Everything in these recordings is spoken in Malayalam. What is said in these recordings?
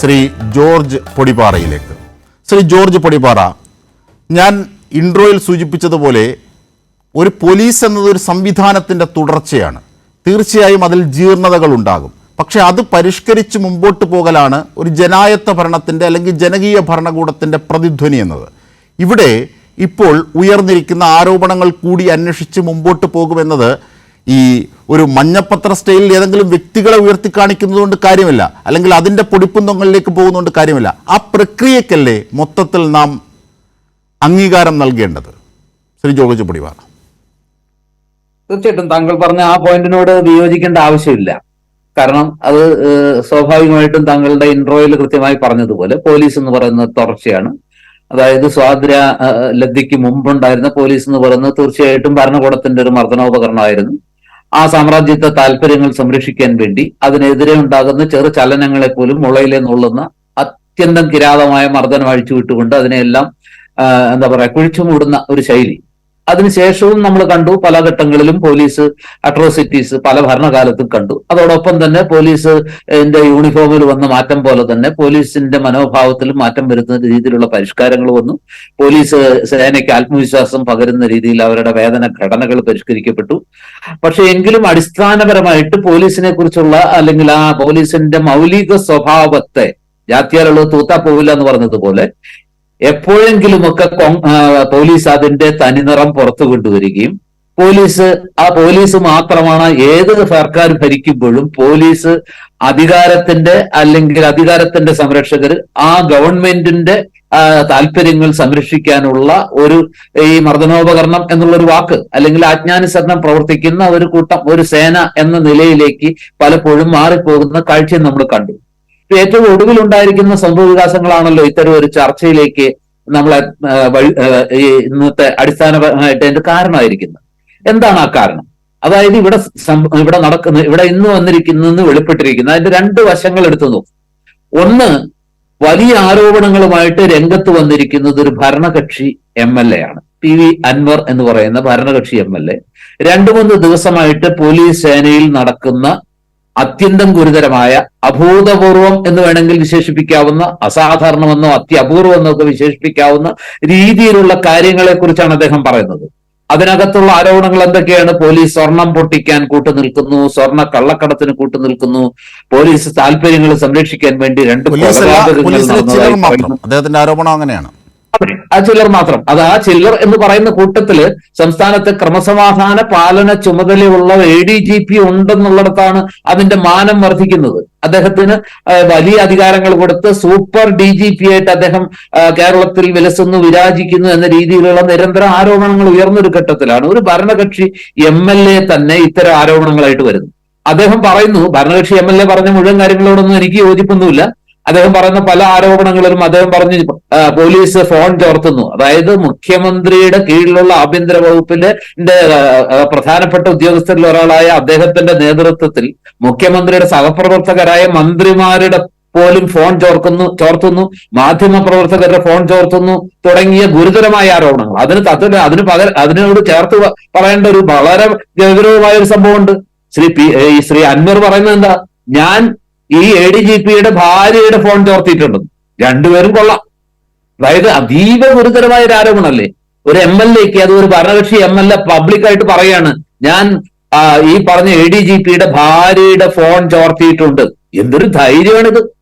ശ്രീ ജോർജ് പൊടിപാറയിലേക്ക്. ശ്രീ ജോർജ് പൊടിപാറ ഞാൻ ഇൻട്രോയിൽ സൂചിപ്പിച്ചതുപോലെ ഒരു പോലീസ് എന്നത് ഒരു സംവിധാനത്തിന്റെ തുടർച്ചയാണ്. തീർച്ചയായും അതിൽ ജീർണതകൾ ഉണ്ടാകും. പക്ഷേ അത് പരിഷ്കരിച്ച് മുമ്പോട്ട് പോകലാണ് ഒരു ജനായത്ത ഭരണത്തിന്റെ അല്ലെങ്കിൽ ജനകീയ ഭരണകൂടത്തിന്റെ പ്രതിധ്വനി എന്നത്. ഇവിടെ ഇപ്പോൾ ഉയർന്നിരിക്കുന്ന ആരോപണങ്ങൾ കൂടി അന്വേഷിച്ച് മുമ്പോട്ട് പോകുമെന്നത് ഈ ഒരു മഞ്ഞപ്പത്ര സ്റ്റൈലിൽ ഏതെങ്കിലും വ്യക്തികളെ ഉയർത്തി കാണിക്കുന്നതുകൊണ്ട് കാര്യമില്ല. അല്ലെങ്കിൽ അതിന്റെ പൊടിപ്പുന്തങ്ങളിലേക്ക് പോകുന്നതുകൊണ്ട് കാര്യമില്ല. ആ പ്രക്രിയക്കല്ലേ മൊത്തത്തിൽ നാം അംഗീകാരം നൽകേണ്ടത്? ശ്രീ ജോർജ് പൊടിവാർ. തീർച്ചയായിട്ടും താങ്കൾ പറഞ്ഞ ആ പോയിന്റിനോട് വിയോജിക്കേണ്ട ആവശ്യമില്ല. കാരണം അത് സ്വാഭാവികമായിട്ടും താങ്കളുടെ ഇൻട്രോയിൽ കൃത്യമായി പറഞ്ഞതുപോലെ പോലീസ് എന്ന് പറയുന്നത് തുടർച്ചയാണ്. അതായത് സ്വാതന്ത്ര്യ ലബ്ധിക്ക് മുമ്പുണ്ടായിരുന്ന പോലീസ് എന്ന് പറയുന്നത് തീർച്ചയായിട്ടും ഭരണകൂടത്തിന്റെ ഒരു മർദ്ദനോപകരണമായിരുന്നു. ആ സാമ്രാജ്യത്തെ താല്പര്യങ്ങൾ സംരക്ഷിക്കാൻ വേണ്ടി അതിനെതിരെ ഉണ്ടാകുന്ന ചെറു ചലനങ്ങളെ പോലും മുളയിലെ നുള്ളുന്ന അത്യന്തം കിരാതമായ മർദ്ദനം അഴിച്ചുവിട്ടുകൊണ്ട് അതിനെയെല്ലാം എന്താ പറയാ കുഴിച്ചു മൂടുന്ന ഒരു ശൈലി. അതിനുശേഷവും നമ്മൾ കണ്ടു പല ഘട്ടങ്ങളിലും പോലീസ് അട്രോസിറ്റീസ് പല ഭരണകാലത്തും കണ്ടു. അതോടൊപ്പം തന്നെ പോലീസ് യൂണിഫോമിൽ വന്ന മാറ്റം പോലെ തന്നെ പോലീസിന്റെ മനോഭാവത്തിലും മാറ്റം വരുത്തുന്ന രീതിയിലുള്ള പരിഷ്കാരങ്ങൾ വന്നു. പോലീസ് സേനയ്ക്ക് ആത്മവിശ്വാസം പകരുന്ന രീതിയിൽ അവരുടെ വേതന ഘടനകൾ പരിഷ്കരിക്കപ്പെട്ടു. പക്ഷെ എങ്കിലും അടിസ്ഥാനപരമായിട്ട് പോലീസിനെ കുറിച്ചുള്ള അല്ലെങ്കിൽ ആ പോലീസിന്റെ മൗലിക സ്വഭാവത്തെ ജാത്യാലുള്ളത് തൂത്താ പോവില്ല എന്ന് പറഞ്ഞതുപോലെ എപ്പോഴെങ്കിലുമൊക്കെ പോലീസ് അതിന്റെ തനിനിറം പുറത്തു കൊണ്ടുവരികയും പോലീസ് ആ പോലീസ് മാത്രമാണ് ഏത് സർക്കാർ ഭരിക്കുമ്പോഴും പോലീസ് അധികാരത്തിന്റെ അല്ലെങ്കിൽ അധികാരത്തിന്റെ സംരക്ഷകർ ആ ഗവൺമെന്റിന്റെ താല്പര്യങ്ങൾ സംരക്ഷിക്കാനുള്ള ഒരു ഈ മർദ്ദനോപകരണം എന്നുള്ളൊരു വാക്ക് അല്ലെങ്കിൽ ആജ്ഞാനുസരണം പ്രവർത്തിക്കുന്ന ഒരു കൂട്ടം ഒരു സേന എന്ന നിലയിലേക്ക് പലപ്പോഴും മാറിപ്പോകുന്ന കാഴ്ചയും നമ്മൾ കണ്ടു. ഏറ്റവും ഒടുവിലുണ്ടായിരിക്കുന്ന സംഭവ വികാസങ്ങളാണല്ലോ ഇത്തരം ഒരു ചർച്ചയിലേക്ക് നമ്മളെ ഇന്നത്തെ അടിസ്ഥാനപരമായിട്ട് അതിന്റെ കാരണമായിരിക്കുന്നത്. എന്താണ് ആ കാരണം? അതായത് ഇവിടെ ഇവിടെ നടക്കുന്ന ഇവിടെ ഇന്ന് വന്നിരിക്കുന്ന വെളിപ്പെട്ടിരിക്കുന്ന അതിന്റെ രണ്ട് വശങ്ങൾ എടുത്തു നോക്കും. ഒന്ന് വലിയ ആരോപണങ്ങളുമായിട്ട് രംഗത്ത് വന്നിരിക്കുന്നത് ഒരു ഭരണകക്ഷി എം എൽ എ ആണ്. പി വി അൻവർ എന്ന് പറയുന്ന ഭരണകക്ഷി എം എൽ എ. രണ്ടു മൂന്ന് ദിവസമായിട്ട് പോലീസ് സേനയിൽ നടക്കുന്ന അത്യന്തം ഗുരുതരമായ അഭൂതപൂർവം എന്ന് വേണമെങ്കിൽ വിശേഷിപ്പിക്കാവുന്ന അസാധാരണമെന്നോ അത്യപൂർവം എന്നൊക്കെ വിശേഷിപ്പിക്കാവുന്ന രീതിയിലുള്ള കാര്യങ്ങളെ കുറിച്ചാണ് അദ്ദേഹം പറയുന്നത്. അതിനകത്തുള്ള ആരോപണങ്ങൾ എന്തൊക്കെയാണ്? പോലീസ് സ്വർണം പൊട്ടിക്കാൻ കൂട്ടു നിൽക്കുന്നു സ്വർണ കള്ളക്കടത്തിന് കൂട്ടു നിൽക്കുന്നു പോലീസ് താല്പര്യങ്ങൾ സംരക്ഷിക്കാൻ വേണ്ടി രണ്ട് അദ്ദേഹത്തിന്റെ ആരോപണം അങ്ങനെയാണ്. ആ ചിലർ മാത്രം. അത് ആ ചില്ലർ എന്ന് പറയുന്ന കൂട്ടത്തിൽ സംസ്ഥാനത്ത് ക്രമസമാധാന പാലന ചുമതലയുള്ള എ ഡി ജി പി ഉണ്ടെന്നുള്ളിടത്താണ് അതിന്റെ മാനം വർദ്ധിക്കുന്നത്. അദ്ദേഹത്തിന് വലിയ അധികാരങ്ങൾ കൊടുത്ത് സൂപ്പർ ഡി ജി പി ആയിട്ട് അദ്ദേഹം കേരളത്തിൽ വിലസുന്നു വിരാജിക്കുന്നു എന്ന രീതിയിലുള്ള നിരന്തര ആരോപണങ്ങൾ ഉയർന്നൊരു ഘട്ടത്തിലാണ്. ഒരു ഭരണകക്ഷി എം എൽ എ തന്നെ ഇത്തരം ആരോപണങ്ങളായിട്ട് വരുന്നു. അദ്ദേഹം പറയുന്നു ഭരണകക്ഷി എം എൽ എ പറഞ്ഞ മുഴുവൻ കാര്യങ്ങളോടൊന്നും എനിക്ക് യോജിപ്പൊന്നുമില്ല. അദ്ദേഹം പറയുന്ന പല ആരോപണങ്ങളിലും അദ്ദേഹം പറഞ്ഞു പോലീസ് ഫോൺ ചോർത്തുന്നു. അതായത് മുഖ്യമന്ത്രിയുടെ കീഴിലുള്ള ആഭ്യന്തര വകുപ്പിലെ ന്റെ, ആ, ആ, പ്രധാനപ്പെട്ട ഉദ്യോഗസ്ഥരിൽ ഒരാളായ അദ്ദേഹത്തിന്റെ നേതൃത്വത്തിൽ മുഖ്യമന്ത്രിയുടെ സഹപ്രവർത്തകരായ മന്ത്രിമാരുടെ പോലും ഫോൺ ചോർക്കുന്നു ചോർത്തുന്നു മാധ്യമ പ്രവർത്തകരുടെ ഫോൺ ചോർത്തുന്നു തുടങ്ങിയ ഗുരുതരമായ ആരോപണങ്ങൾ. അതിന് തത്വ അതിന് പകര അതിനോട് ചേർത്ത് പറയേണ്ട ഒരു വളരെ ഗൗരവമായ ഒരു സംഭവമുണ്ട്. ശ്രീ പി ശ്രീ അൻവർ പറയുന്നത് എന്താ? ഞാൻ ഈ എ ഡി ജി പിയുടെ ഭാര്യയുടെ ഫോൺ ചോർത്തിയിട്ടുണ്ട്. രണ്ടുപേരും കൊള്ളാം. അതായത് അതീവ ഗുരുതരമായ ഒരു ആരോപണമല്ലേ? ഒരു എം എൽ എക്ക് അത് ഒരു ഭരണകക്ഷി എം എൽ എ പബ്ലിക്കായിട്ട് പറയാണ് ഞാൻ ഈ പറഞ്ഞ എ ഡി ജി പിയുടെ ഭാര്യയുടെ ഫോൺ ചോർത്തിയിട്ടുണ്ട്. എന്തൊരു ധൈര്യമാണിത്.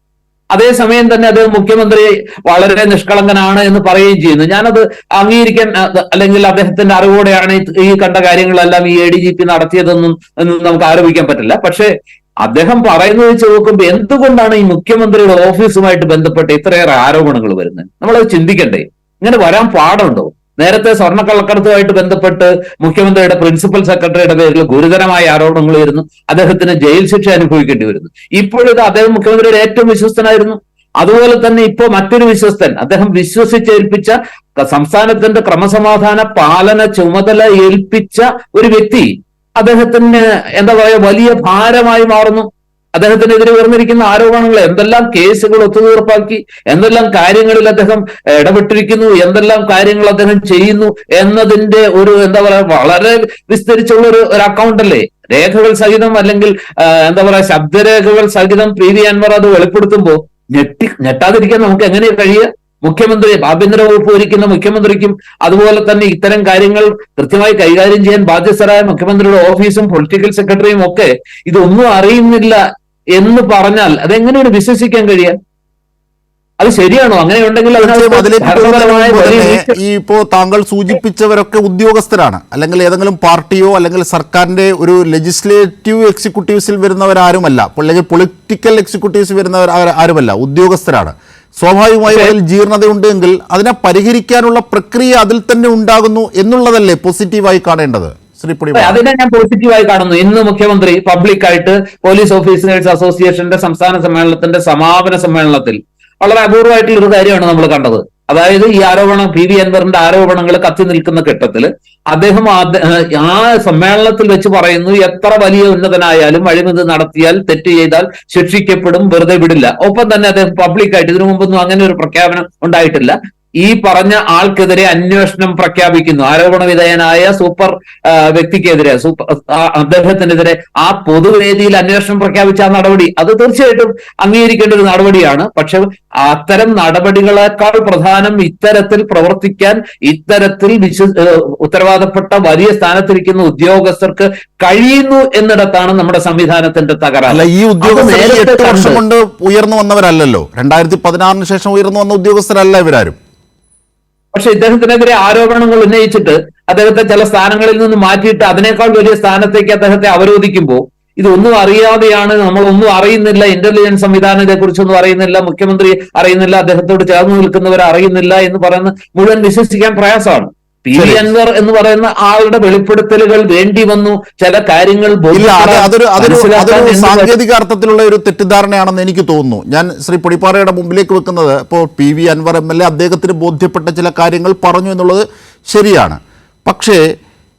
അതേസമയം തന്നെ അദ്ദേഹം മുഖ്യമന്ത്രി വളരെ നിഷ്കളങ്കനാണ് എന്ന് പറയുകയും ചെയ്യുന്നു. ഞാനത് അംഗീകരിക്കാൻ അല്ലെങ്കിൽ അദ്ദേഹത്തിന്റെ അറിവോടെയാണ് ഈ- കണ്ട കാര്യങ്ങളെല്ലാം ഈ എ ഡി ജി പി നടത്തിയതെന്നും നമുക്ക് ആരോപിക്കാൻ പറ്റില്ല. പക്ഷേ അദ്ദേഹം പറയുന്നത് വെച്ച് നോക്കുമ്പോൾ എന്തുകൊണ്ടാണ് ഈ മുഖ്യമന്ത്രിയുടെ ഓഫീസുമായിട്ട് ബന്ധപ്പെട്ട് ഇത്രയേറെ ആരോപണങ്ങൾ വരുന്നത്? നമ്മളത് ചിന്തിക്കണ്ടേ. ഇങ്ങനെ വരാൻ പാടുണ്ടോ? നേരത്തെ സ്വർണക്കള്ളക്കടത്തുമായിട്ട് ബന്ധപ്പെട്ട് മുഖ്യമന്ത്രിയുടെ പ്രിൻസിപ്പൽ സെക്രട്ടറിയുടെ പേരിൽ ഗുരുതരമായ ആരോപണങ്ങൾ വരുന്നു. അദ്ദേഹത്തിന് ജയിൽ ശിക്ഷ അനുഭവിക്കേണ്ടി വരുന്നു. ഇപ്പോഴിത് അദ്ദേഹം മുഖ്യമന്ത്രിയുടെ ഏറ്റവും വിശ്വസ്തനായിരുന്നു. അതുപോലെ തന്നെ ഇപ്പോ മറ്റൊരു വിശ്വസ്തൻ. അദ്ദേഹം വിശ്വസിച്ചേൽപ്പിച്ച സംസ്ഥാനത്തിന്റെ ക്രമസമാധാന പാലന ചുമതല ഏൽപ്പിച്ച ഒരു വ്യക്തി അദ്ദേഹത്തിന് എന്താ പറയാ വലിയ ഭാരമായി മാറുന്നു. അദ്ദേഹത്തിനെതിരെ ഉയർന്നിരിക്കുന്ന ആരോപണങ്ങൾ എന്തെല്ലാം കേസുകൾ ഒത്തുതീർപ്പാക്കി എന്തെല്ലാം കാര്യങ്ങളിൽ അദ്ദേഹം ഇടപെട്ടിരിക്കുന്നു എന്തെല്ലാം കാര്യങ്ങൾ അദ്ദേഹം ചെയ്യുന്നു എന്നതിന്റെ ഒരു എന്താ പറയാ വളരെ വിസ്തരിച്ചുള്ള ഒരു ഒരു അക്കൗണ്ട് അല്ലേ? രേഖകൾ സഹിതം അല്ലെങ്കിൽ എന്താ പറയാ ശബ്ദരേഖകൾ സഹിതം പി വി അൻവർ അത് വെളിപ്പെടുത്തുമ്പോൾ ഞെട്ടി ഞെട്ടാതിരിക്കാൻ നമുക്ക് എങ്ങനെ കഴിയുക? മുഖ്യമന്ത്രി ആഭ്യന്തര വകുപ്പ് ഭരിക്കുന്ന മുഖ്യമന്ത്രിക്കും അതുപോലെ തന്നെ ഇത്തരം കാര്യങ്ങൾ കൃത്യമായി കൈകാര്യം ചെയ്യാൻ ബാധ്യസ്ഥരായ മുഖ്യമന്ത്രിയുടെ ഓഫീസും പൊളിറ്റിക്കൽ സെക്രട്ടറിയും ഒക്കെ ഇതൊന്നും അറിയുന്നില്ല എന്ന് പറഞ്ഞാൽ അതെങ്ങനെയാണ് വിശ്വസിക്കാൻ കഴിയാൻ അത് ശരിയാണോ? അങ്ങനെ ഉണ്ടെങ്കിൽ ഈ ഇപ്പോ താങ്കൾ സൂചിപ്പിച്ചവരൊക്കെ ഉദ്യോഗസ്ഥരാണ്. അല്ലെങ്കിൽ ഏതെങ്കിലും പാർട്ടിയോ അല്ലെങ്കിൽ സർക്കാരിന്റെ ഒരു ലെജിസ്ലേറ്റീവ് എക്സിക്യൂട്ടീവ്സിൽ വരുന്നവരാരുമല്ല. അല്ലെങ്കിൽ പൊളിറ്റിക്കൽ എക്സിക്യൂട്ടീവ്സ് വരുന്നവർ ആരുമല്ല. ഉദ്യോഗസ്ഥരാണ്. സ്വാഭാവികമായും അതിൽ ജീർണതയുണ്ട് എങ്കിൽ അതിനെ പരിഹരിക്കാനുള്ള പ്രക്രിയ അതിൽ തന്നെ ഉണ്ടാകുന്നു എന്നുള്ളതല്ലേ പോസിറ്റീവായി കാണേണ്ടത്? അതിനെ ഞാൻ പോസിറ്റീവായി കാണുന്നു. ഇന്ന് മുഖ്യമന്ത്രി പബ്ലിക്കായിട്ട് പോലീസ് ഓഫീസേഴ്സ് അസോസിയേഷന്റെ സംസ്ഥാന സമ്മേളനത്തിന്റെ സമാപന സമ്മേളനത്തിൽ വളരെ അപൂർവമായിട്ടുള്ള ഒരു കാര്യമാണ് നമ്മൾ കണ്ടത്. അതായത് ഈ ആരോപണം പി. വി. അൻവറിന്റെ ആരോപണങ്ങൾ കത്തി നിൽക്കുന്ന ഘട്ടത്തിൽ അദ്ദേഹം ആ സമ്മേളനത്തിൽ വെച്ച് പറയുന്നു എത്ര വലിയ ഉന്നതനായാലും അഴിമതി നടത്തിയാൽ തെറ്റ് ചെയ്താൽ ശിക്ഷിക്കപ്പെടും വെറുതെ വിടില്ല. ഒപ്പം തന്നെ അദ്ദേഹം പബ്ലിക്കായിട്ട് ഇതിനു മുമ്പൊന്നും അങ്ങനെ ഒരു പ്രഖ്യാപനം ഉണ്ടായിട്ടില്ല. ഈ പറഞ്ഞ ആൾക്കെതിരെ അന്വേഷണം പ്രഖ്യാപിക്കുന്നു. ആരോപണ വിധേയനായ സൂപ്പർ വ്യക്തിക്കെതിരെ സൂപ്പർ അദ്ദേഹത്തിനെതിരെ ആ പൊതുവേദിയിൽ അന്വേഷണം പ്രഖ്യാപിച്ച ആ നടപടി അത് തീർച്ചയായിട്ടും അംഗീകരിക്കേണ്ട ഒരു നടപടിയാണ്. പക്ഷെ അത്തരം നടപടികളെക്കാൾ പ്രധാനം ഇത്തരത്തിൽ പ്രവർത്തിക്കാൻ ഇത്തരത്തിൽ വിശ്വ ഉത്തരവാദപ്പെട്ട വലിയ സ്ഥാനത്തിരിക്കുന്ന ഉദ്യോഗസ്ഥർക്ക് കഴിയുന്നു എന്നിടത്താണ് നമ്മുടെ സംവിധാനത്തിന്റെ തകരാറ്. ഈ ഉദ്യോഗസ്ഥർ കൊണ്ട് ഉയർന്നു വന്നവരല്ലല്ലോ. രണ്ടായിരത്തി പതിനാറിന് ശേഷം ഉയർന്നു വന്ന ഉദ്യോഗസ്ഥരല്ല ഇവരാരും. പക്ഷെ ഇദ്ദേഹത്തിനെതിരെ ആരോപണങ്ങൾ ഉന്നയിച്ചിട്ട് അദ്ദേഹത്തെ ചില സ്ഥാനങ്ങളിൽ നിന്ന് മാറ്റിയിട്ട് അതിനേക്കാൾ വലിയ സ്ഥാനത്തേക്ക് അദ്ദേഹത്തെ അവരോധിക്കുമ്പോൾ ഇതൊന്നും അറിയാതെയാണ് നമ്മൾ ഒന്നും അറിയുന്നില്ല ഇന്റലിജൻസ് സംവിധാനം ഇതേക്കുറിച്ചൊന്നും അറിയുന്നില്ല മുഖ്യമന്ത്രി അറിയുന്നില്ല അദ്ദേഹത്തോട് ചേർന്ന് നിൽക്കുന്നവർ അറിയുന്നില്ല എന്ന് പറയുന്ന മുഴുവൻ വിശ്വസിക്കാൻ പ്രയാസമാണ്. പി വി അൻവർ എന്ന് പറയുന്ന ആളുടെ വെളിപ്പെടുത്തലുകൾ വേണ്ടി വന്നു. ചില കാര്യങ്ങൾ സാങ്കേതിക അർത്ഥത്തിലുള്ള ഒരു തെറ്റിദ്ധാരണയാണെന്ന് എനിക്ക് തോന്നുന്നു. ഞാൻ ശ്രീ പൊടിപ്പാറയുടെ മുമ്പിലേക്ക് വെക്കുന്നത് ഇപ്പോൾ P V Anvar M L A അദ്ദേഹത്തിന് ബോധ്യപ്പെട്ട ചില കാര്യങ്ങൾ പറഞ്ഞു എന്നുള്ളത് ശരിയാണ്. പക്ഷേ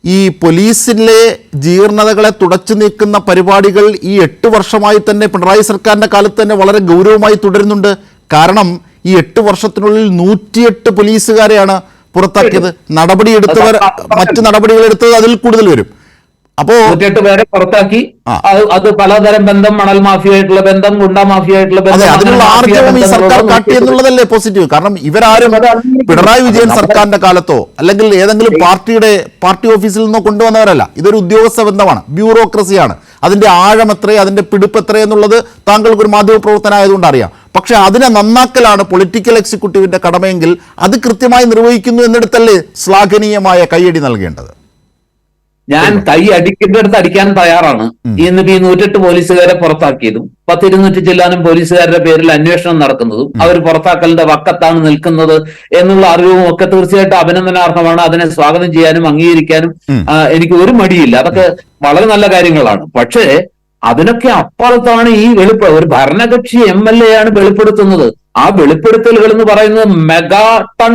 ഈ പോലീസിലെ ജീർണതകളെ തുടച്ചു നീക്കുന്ന പരിപാടികൾ ഈ എട്ട് വർഷമായി തന്നെ പിണറായി സർക്കാരിന്റെ കാലത്ത് തന്നെ വളരെ ഗൗരവമായി തുടരുന്നുണ്ട്. കാരണം ഈ എട്ട് വർഷത്തിനുള്ളിൽ നൂറ്റിയെട്ട് പോലീസുകാരെയാണ് പുറത്താക്കിയത്. നടപടിയെടുത്തവർ മറ്റു നടപടികൾ എടുത്തത് അതിൽ കൂടുതൽ വരും. അപ്പോ നൂറ്റിയെട്ട് പേരെ പുറത്താക്കി. അത് പലതരം ബന്ധം മണൽ മാഫിയായിട്ടുള്ള ബന്ധം ഗുണ്ട മാഫിയായിട്ടുള്ള ബന്ധം അതിനുള്ള ആർജവം ഈ സർക്കാർ കാട്ടി എന്നുള്ളതല്ലേ പോസിറ്റീവ് കാരണം ഇവരാരും പിണറായി വിജയൻ സർക്കാരിന്റെ കാലത്തോ അല്ലെങ്കിൽ ഏതെങ്കിലും പാർട്ടിയുടെ പാർട്ടി ഓഫീസിൽ നിന്നോ കൊണ്ടുവന്നവരല്ല. ഇതൊരു ഉദ്യോഗസ്ഥ ബന്ധമാണ് ബ്യൂറോക്രസിയാണ്. അതിന്റെ ആഴം എത്രയോ അതിന്റെ പിടിപ്പ് എത്രയെന്നുള്ളത് താങ്കൾക്ക് ഒരു മാധ്യമ പ്രവർത്തനമായതുകൊണ്ട് അറിയാം. പക്ഷെ അതിനെ നന്നാക്കലാണ് പൊളിറ്റിക്കൽ എക്സിക്യൂട്ടീവിന്റെ കടമയെങ്കിൽ അത് കൃത്യമായി നിർവഹിക്കുന്നു എന്നിടത്തല്ലേ ശ്ലാഘനീയമായ കൈയടി നൽകേണ്ടത്? ഞാൻ കൈ അടിക്കേണ്ടടുത്ത് അടിക്കാൻ തയ്യാറാണ്. എന്നിട്ട് ഈ നൂറ്റെട്ട് പോലീസുകാരെ പുറത്താക്കിയതും പത്തിരുന്നൂറ്റി ചെല്ലാനും പോലീസുകാരുടെ പേരിൽ അന്വേഷണം നടക്കുന്നതും അവർ പുറത്താക്കലിന്റെ വക്കത്താണ് നിൽക്കുന്നത് എന്നുള്ള അറിവും ഒക്കെ തീർച്ചയായിട്ടും അഭിനന്ദനാർഹമാണ്. അതിനെ സ്വാഗതം ചെയ്യാനും അംഗീകരിക്കാനും എനിക്ക് ഒരു മടിയില്ല. അതൊക്കെ വളരെ നല്ല കാര്യങ്ങളാണ്. പക്ഷേ അതിനൊക്കെ അപ്പുറത്താണ് ഈ വെളിപ്പ ഒരു ഭരണകക്ഷി എം എൽ എ ആണ് വെളിപ്പെടുത്തുന്നത്. ആ വെളിപ്പെടുത്തലുകൾ എന്ന് പറയുന്നത് മെഗാ ടൺ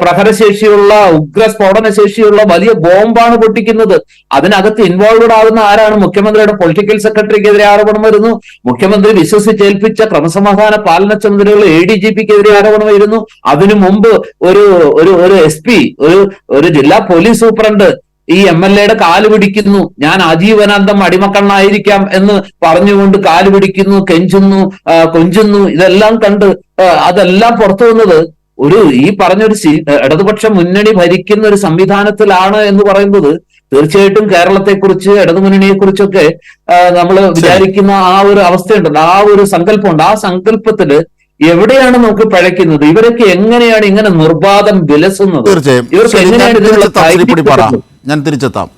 പ്രഹരശേഷിയുള്ള ഉഗ്ര സ്ഫോടന ശേഷിയുള്ള വലിയ ബോംബാണ് പൊട്ടിക്കുന്നത്. അതിനകത്ത് ഇൻവോൾവഡ് ആകുന്ന ആരാണ്? മുഖ്യമന്ത്രിയുടെ പൊളിറ്റിക്കൽ സെക്രട്ടറിക്കെതിരെ ആരോപണം വരുന്നു. മുഖ്യമന്ത്രി വിശ്വസിച്ചേൽപ്പിച്ച ക്രമസമാധാന പാലന ചുമതലകൾ എ ഡി ജി പിക്കെതിരെ ആരോപണം വരുന്നു. അതിനു മുമ്പ് ഒരു ഒരു ഒരു എസ് പി ഒരു ഒരു ജില്ലാ പോലീസ് സൂപ്രണ്ട് ഈ എം എൽ എയുടെ കാൽ പിടിക്കുന്നു. ഞാൻ ആജീവനാന്തം അടിമക്കണ്ണായിരിക്കാം എന്ന് പറഞ്ഞുകൊണ്ട് കാൽ പിടിക്കുന്നു കെഞ്ചുന്നു കൊഞ്ചുന്നു. ഇതെല്ലാം കണ്ട് അതെല്ലാം പുറത്തു വന്നത് ഒരു ഈ പറഞ്ഞൊരു ഇടതുപക്ഷ മുന്നണി ഭരിക്കുന്ന ഒരു സംവിധാനത്തിലാണ് എന്ന് പറയുന്നത്. തീർച്ചയായിട്ടും കേരളത്തെക്കുറിച്ച് ഇടതുമുന്നണിയെ കുറിച്ചൊക്കെ നമ്മൾ വിചാരിക്കുന്ന ആ ഒരു അവസ്ഥയുണ്ടല്ലോ ആ ഒരു സങ്കല്പമുണ്ട്. ആ സങ്കല്പത്തിൽ എവിടെയാണ് നമുക്ക് പഴയ്ക്കുന്നത്? ഇവരൊക്കെ എങ്ങനെയാണ് ഇങ്ങനെ നിർബാധം വിലസുന്നത്? തീർച്ചയായും? ഞാൻ തിരിച്ചെത്താം.